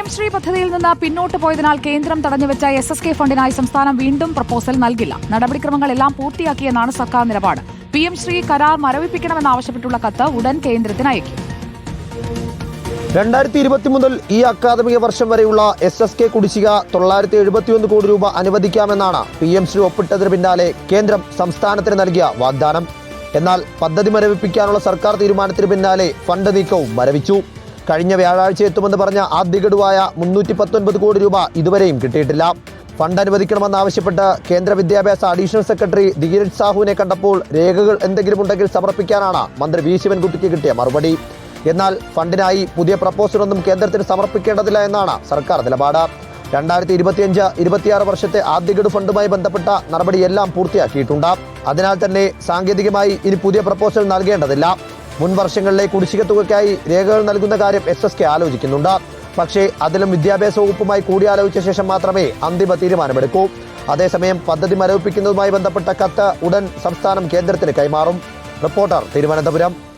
M Shri പദ്ധതിയിൽ നിന്ന് പിന്നോട്ട് പോയതിനാൽ കേന്ദ്രം തടഞ്ഞുവെച്ച എസ് എസ് കെ ഫണ്ടിനായി സംസ്ഥാനം വീണ്ടും പ്രപ്പോസൽ നൽകില്ല. നടപടിക്രമങ്ങളെല്ലാം പൂർത്തിയാക്കിയെന്നാണ് സർക്കാർ നിലപാട്. പി എം ശ്രീ കരാർ മരവിപ്പിക്കണമെന്നാവശ്യപ്പെട്ടുള്ള കത്ത് ഉടൻ കേന്ദ്രത്തിന് അയക്കും. രണ്ടായിരത്തി ഇരുപത്തി മുതൽ ഈ അക്കാദമിക വർഷം വരെയുള്ള എസ് എസ് കെ കുടിശ്ശിക തൊള്ളായിരത്തി എഴുപത്തിയൊന്ന് കോടി രൂപ അനുവദിക്കാമെന്നാണ് പി എം ശ്രീ ഒപ്പിട്ടതിന് പിന്നാലെ കേന്ദ്രം സംസ്ഥാനത്തിന് നൽകിയ വാഗ്ദാനം. എന്നാൽ പദ്ധതി മരവിപ്പിക്കാനുള്ള സർക്കാർ തീരുമാനത്തിന് പിന്നാലെ ഫണ്ട് നീക്കവും മരവിച്ചു. കഴിഞ്ഞ വ്യാഴാഴ്ച എത്തുമെന്ന് പറഞ്ഞ ആദ്യ ഗഡുവായ മുന്നൂറ്റി പത്തൊൻപത് കോടി രൂപ ഇതുവരെയും കിട്ടിയിട്ടില്ല. ഫണ്ട് അനുവദിക്കണമെന്നാവശ്യപ്പെട്ട് കേന്ദ്ര വിദ്യാഭ്യാസ അഡീഷണൽ സെക്രട്ടറി ധീരജ് സാഹുവിനെ കണ്ടപ്പോൾ രേഖകൾ എന്തെങ്കിലും ഉണ്ടെങ്കിൽ സമർപ്പിക്കാനാണ് മന്ത്രി വി ശിവൻകുട്ടിക്ക് കിട്ടിയ മറുപടി. എന്നാൽ ഫണ്ടിനായി പുതിയ പ്രപ്പോസലൊന്നും കേന്ദ്രത്തിന് സമർപ്പിക്കേണ്ടതില്ല എന്നാണ് സർക്കാർ നിലപാട്. രണ്ടായിരത്തി ഇരുപത്തിയഞ്ച് ഇരുപത്തിയാറ് വർഷത്തെ ആദ്യ ഗഡു ഫണ്ടുമായി ബന്ധപ്പെട്ട നടപടിയെല്ലാം പൂർത്തിയാക്കിയിട്ടുണ്ട്. അതിനാൽ തന്നെ സാങ്കേതികമായി ഇനി പുതിയ പ്രപ്പോസൽ നൽകേണ്ടതില്ല. മുൻ വർഷങ്ങളിലെ കുടിശ്ശിക തുകയ്ക്കായി രേഖകൾ നൽകുന്ന കാര്യം എസ് എസ് കെ ആലോചിക്കുന്നുണ്ട്. പക്ഷേ അതിലും വിദ്യാഭ്യാസ വകുപ്പുമായി കൂടിയാലോചിച്ച ശേഷം മാത്രമേ അന്തിമ തീരുമാനമെടുക്കൂ. അതേസമയം പദ്ധതി മരവിപ്പിക്കുന്നതുമായി ബന്ധപ്പെട്ട കത്ത് ഉടൻ സംസ്ഥാനം കേന്ദ്രത്തിന് കൈമാറും. റിപ്പോർട്ടർ തിരുവനന്തപുരം.